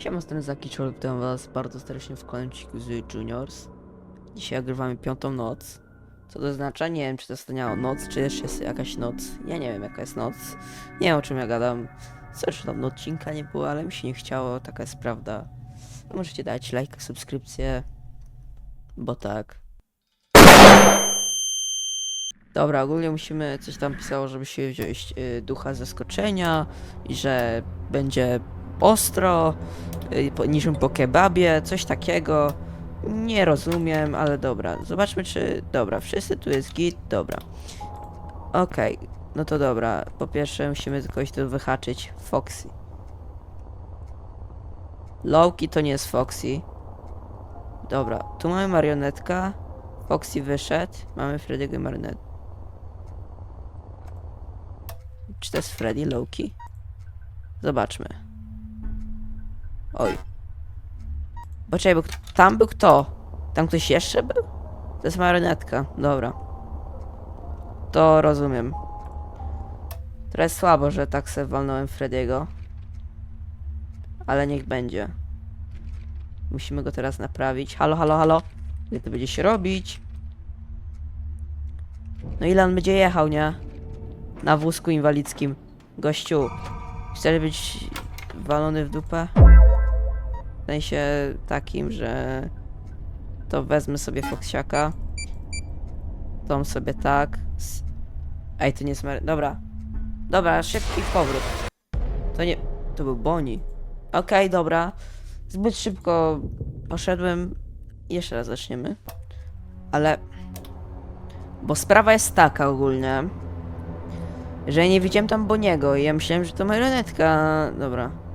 Siema, strony Zakiczol, witam was bardzo serdecznie w kolejnym odcinku z Juniors. Dzisiaj ogrywamy piątą noc. Co to oznacza? Nie wiem, czy to staniało noc, czy jeszcze jest jakaś noc. Ja nie wiem, jaka jest noc. Nie wiem, o czym ja gadam. Zresztą dawno odcinka nie było, ale mi się nie chciało, taka jest prawda. Możecie dać lajka, subskrypcję, bo tak. Dobra, ogólnie musimy, coś tam pisało, żeby się wziąć y, ducha zaskoczenia i że będzie ostro, y, po- niczym po kebabie, coś takiego. Nie rozumiem, ale dobra. Zobaczmy, czy. Dobra, wszyscy tu jest git, dobra. Okej, no to dobra. Po pierwsze, musimy kogoś tu wyhaczyć. Foxy. Lowki to nie jest Foxy. Dobra, tu mamy marionetka. Foxy wyszedł. Mamy Freddy'ego marionet. Czy to jest Freddy Lowki? Zobaczmy. Oj. Poczekaj, bo tam był kto? Tam ktoś jeszcze był? To jest marionetka, dobra. To rozumiem. Trochę słabo, że tak se walnąłem Frediego. Ale niech będzie. Musimy go teraz naprawić. Halo, halo, halo. Ile to będzie się robić? No ile on będzie jechał, nie? Na wózku inwalidzkim. Gościu, chcesz być walony w dupę? Sensie takim, że to wezmę sobie Foxiaka. Tom sobie tak. Ej, to nie jest. Dobra. Dobra, szybki powrót. To nie. To był Boni. Okej, dobra. Zbyt szybko poszedłem. Jeszcze raz zaczniemy. Ale. Bo sprawa jest taka ogólnie. Że nie widziałem tam Boniego i ja myślałem, że to marionetka. Dobra.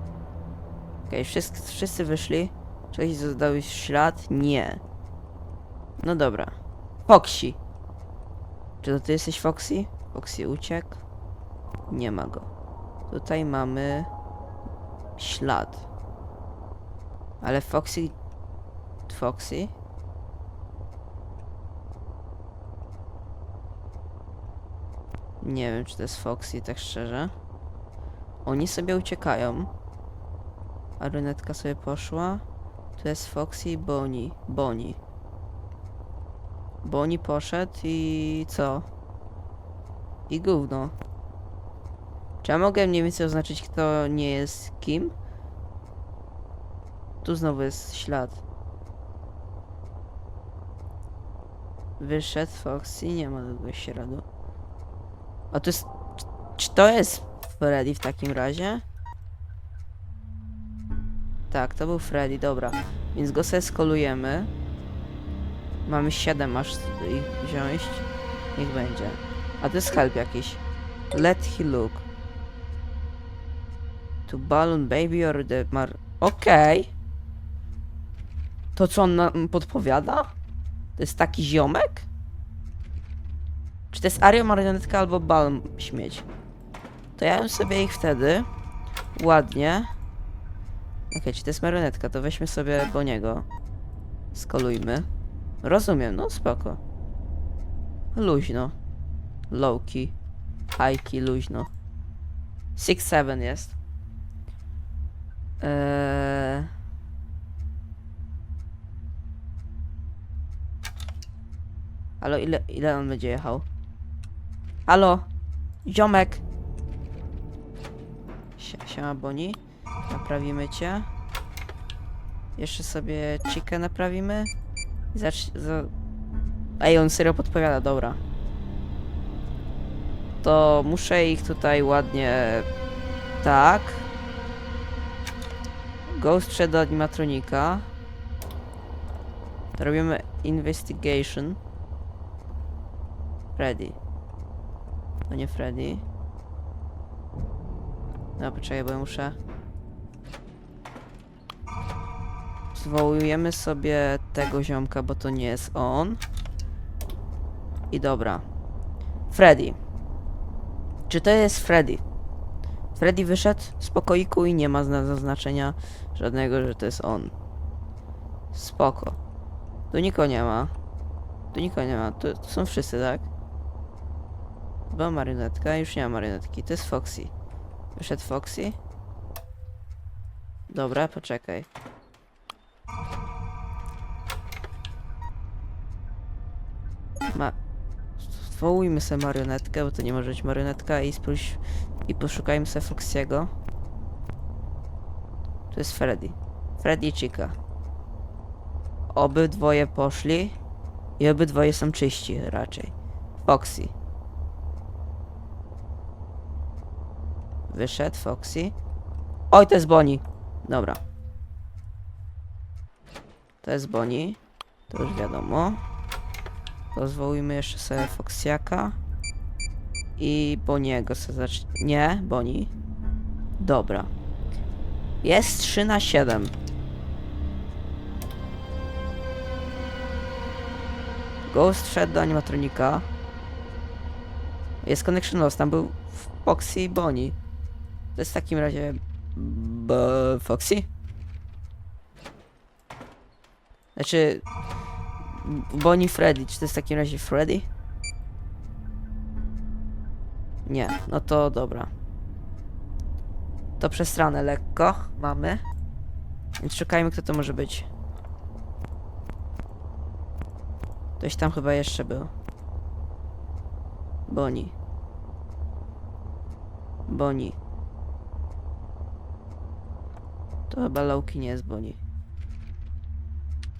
Okej, wszyscy, wszyscy wyszli. Czy został ślad? Nie. No dobra. Foxy. Czy to ty jesteś Foxy? Foxy uciekł. Nie ma go. Tutaj mamy ślad. Ale Foxy... Foxy? Nie wiem, czy to jest Foxy, tak szczerze. Oni sobie uciekają. A sobie poszła. Tu jest Foxy i Bonnie. Bonnie. Bonnie poszedł i co? I gówno. Czy ja mogę mniej więcej oznaczyć, kto nie jest kim? Tu znowu jest ślad. Wyszedł Foxy, nie ma tego śladu. A to jest... Czy to jest Freddy w takim razie? Tak, to był Freddy, dobra. Więc go sobie skolujemy. Mamy 7 aż ich wziąć. Niech będzie. A to jest help jakiś. Let he look. To balloon baby or the mar... Okej. To co on nam podpowiada? To jest taki ziomek? Czy to jest Ario marionetka albo balon śmieć? To ja bym sobie ich wtedy ładnie Okej, czy to jest marionetka, to weźmy sobie po niego. Skolujmy. Rozumiem, no spoko. Luźno. Lowki. Highki, luźno. 6-7 jest. Eee... Halo, ile, ile on będzie jechał? Halo? Ziomek! Sie, siema Boni. Naprawimy cię. Jeszcze sobie chikę naprawimy. I Zacz... Za... Ej, on serio podpowiada, dobra. To muszę ich tutaj ładnie... Tak. Ghost do animatronika. Robimy investigation. Freddy. To nie Freddy. No poczekaj, bo ja muszę... Zwołujemy sobie tego ziomka, bo to nie jest on. I dobra. Freddy. Czy to jest Freddy? Freddy wyszedł z pokoiku i nie ma zna- zaznaczenia żadnego, że to jest on. Spoko. Tu nikogo nie ma. Tu nikogo nie ma. Tu, tu są wszyscy, tak? Była marionetka, już nie ma marionetki. To jest Foxy. Wyszedł Foxy. Dobra, poczekaj. Zwołujmy sobie marionetkę, bo to nie może być marionetka i spójrz... I poszukajmy sobie Foxiego. To jest Freddy. Freddy i Chica. Obydwoje poszli. I obydwoje są czyści raczej. Foxy. Wyszedł Foxy. Oj, to jest Bonnie. Dobra. To jest Bonnie. To już wiadomo. Pozwólmy jeszcze sobie Foxiaka. I Boniego sobie zacz... Nie, Boni. Dobra. Jest 3 na 7. Ghost wszedł do animatronika. Jest connection loss, tam był Foxy i Bonnie. To jest w takim razie... B Foxy? Znaczy... Bonnie Freddy, czy to jest w takim razie Freddy? Nie, no to dobra. To przestranę lekko mamy. Więc szukajmy kto to może być. Ktoś tam chyba jeszcze był. Bonnie. Bonnie. To chyba Loki nie jest Bonnie.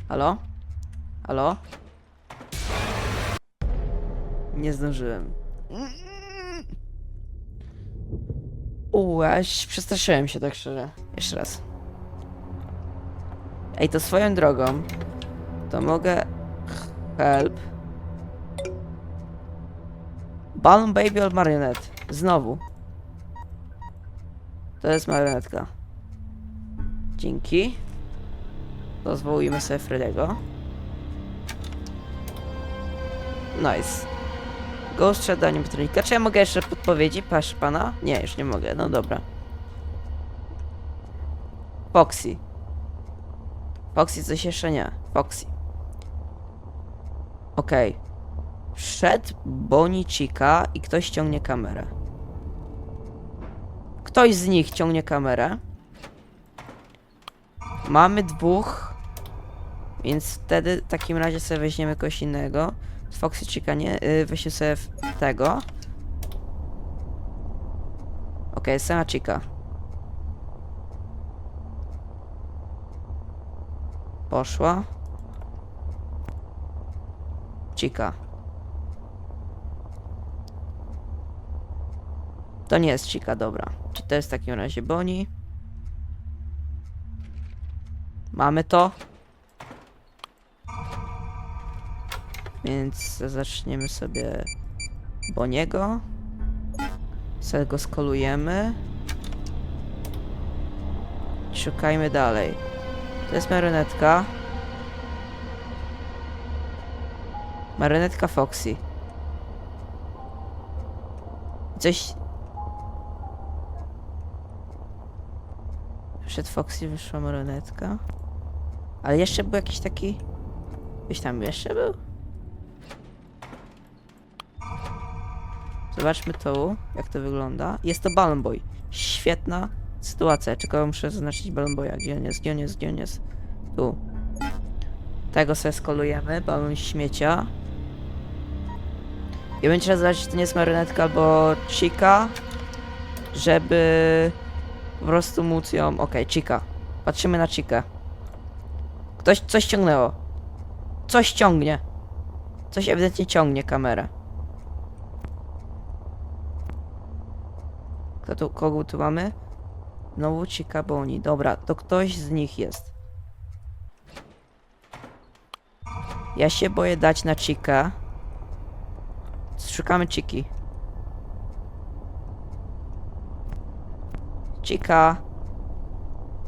Halo? Halo? Nie zdążyłem. Aż przestraszyłem się tak szczerze. Jeszcze raz. Ej, to swoją drogą. To mogę... Help. Balloon Baby or Marionette. Znowu. To jest marionetka. Dzięki. Pozwolimy sobie Fredego. Nice. Ghost szedł animatronika. Czy ja mogę jeszcze podpowiedzi? Patrz pana? Nie, już nie mogę. No dobra. Foxy. Foxy coś jeszcze nie. Foxy. Okej. Wszedł Bonnie Chica i ktoś ciągnie kamerę. Ktoś z nich ciągnie kamerę. Mamy dwóch. Więc wtedy w takim razie sobie weźmiemy kogoś innego. Foxy Chica nie, yy, weźmy sobie tego. Okej, sama Chica. Poszła. Chica. To nie jest Chica, dobra. Czy to jest w takim razie Bonnie? Mamy to. Więc zaczniemy sobie Boniego. Sobie go skolujemy. Szukajmy dalej. To jest marionetka. Marionetka Foxy. Coś... Przed Foxy wyszła marionetka. Ale jeszcze był jakiś taki... Gdzieś tam jeszcze był? Zobaczmy tu, jak to wygląda. Jest to Balloon Boy. Świetna sytuacja. Tylko muszę zaznaczyć Balloon Boya. Gdzie on jest, gdzie on jest, gdzie on jest? Tu. Tego sobie skolujemy. Balon śmiecia. I będzie trzeba zobaczyć, czy to nie jest marionetka albo Chica. Żeby po prostu móc ją... Okej, Chica. Patrzymy na Chica. Ktoś coś ciągnęło. Coś ciągnie. Coś ewidentnie ciągnie kamerę. Kto tu, kogo tu mamy? Znowu Chica Boni. Dobra, to ktoś z nich jest. Ja się boję dać na Chica. Szukamy Chiki. Chica.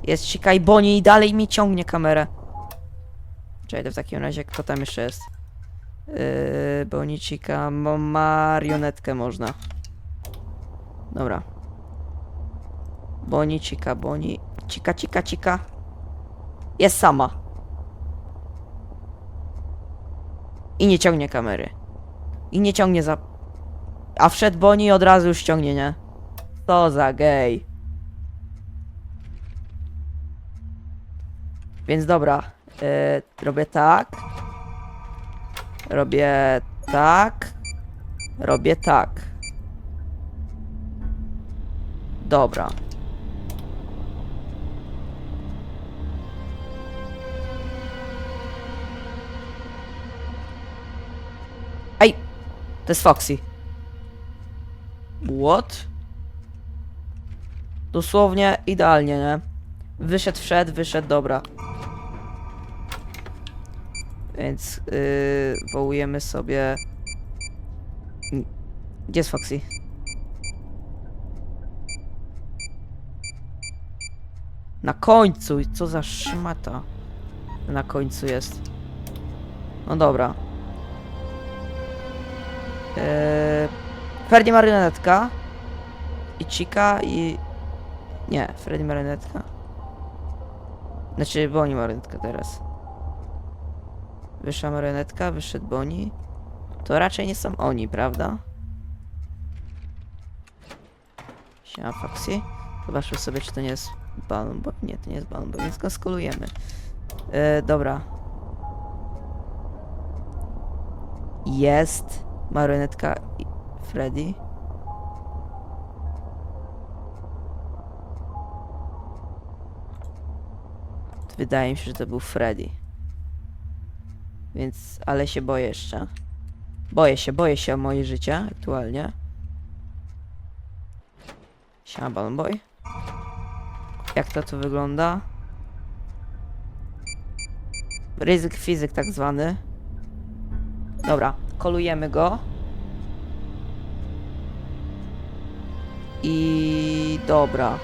Jest Chica i Boni i dalej mi ciągnie kamerę. Czekaj, w takim razie kto tam jeszcze jest? Yy, Boni, Chica, mo- marionetkę można. Dobra. Boni, Chica, Boni. Chica, Chica, Chica. Jest sama. I nie ciągnie kamery. I nie ciągnie za... A wszedł Boni i od razu już ciągnie, nie? Co za gej. Więc dobra. e, robię tak. Robię tak. Robię tak. Dobra. To jest Foxy. What? Dosłownie idealnie, nie? Wyszedł, wszedł, wyszedł, dobra. Więc yy, wołujemy sobie. Gdzie jest Foxy? Na końcu! Co za szmata. Na końcu jest. No dobra. Yy, Freddy marionetka. I Chica i... Nie, Freddy marionetka. Znaczy Bonnie marionetka teraz. Wyszła marionetka, wyszedł Bonnie. To raczej nie są oni, prawda? Siema Foxy. Zobaczmy sobie, czy to nie jest Balloon Boy. Nie, to nie jest Balloon Boy, więc go skolujemy. E, dobra. Jest marionetka Freddy. Wydaje mi się, że to był Freddy. Więc, ale się boję jeszcze. Boję się, boję się o moje życie aktualnie. Siema Balloon Boy. Jak to tu wygląda? Ryzyk fizyk tak zwany. Dobra, kolujemy go. I dobra.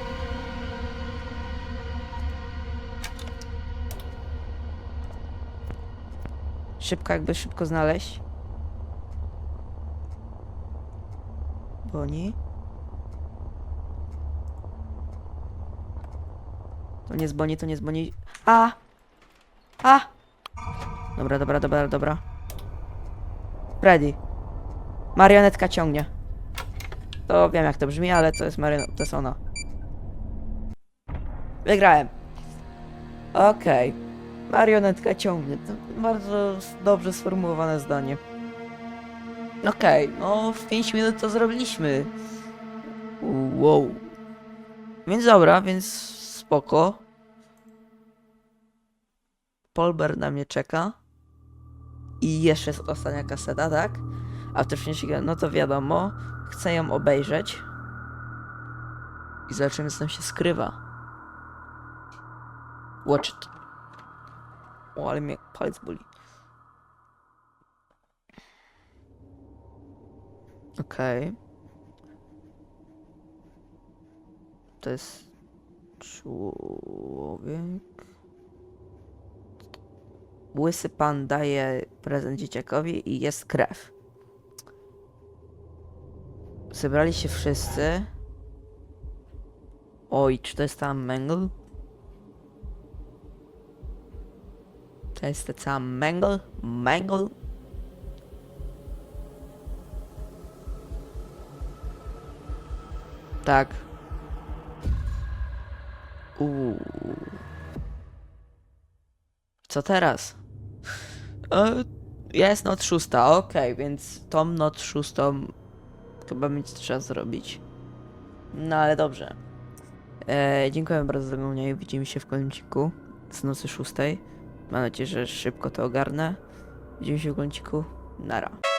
Szybko, jakby szybko znaleźć. Boni. To nie jest Boni, to nie jest Boni. A! A! Dobra, dobra, dobra, dobra. Freddy. Marionetka ciągnie. To wiem jak to brzmi, ale to jest marion... to jest ona. Wygrałem. Okej. Marionetka ciągnie. To bardzo dobrze sformułowane zdanie. Okej, no w 5 minut to zrobiliśmy. Wow. Więc dobra, więc spoko. Polber na mnie czeka. I jeszcze jest ostatnia kaseta, tak? A w Afterfinishing, no to wiadomo. Chcę ją obejrzeć. I zobaczymy, co tam się skrywa. Watch it. O, ale mnie palec boli. Okej. To jest człowiek. Łysy pan daje prezent dzieciakowi i jest krew. Zebrali się wszyscy. Oj, czy to jest tam Mangle? To jest to sam Mangle? Mangle? Tak. Uuu. Co teraz? E, jest not szósta, okej, więc tą not szóstą chyba będzie trzeba zrobić. No ale dobrze. E, dziękuję bardzo za oglądanie i widzimy się w kolejnym z nocy szóstej. Mam nadzieję, że szybko to ogarnę. Widzimy się w odcinku. Nara.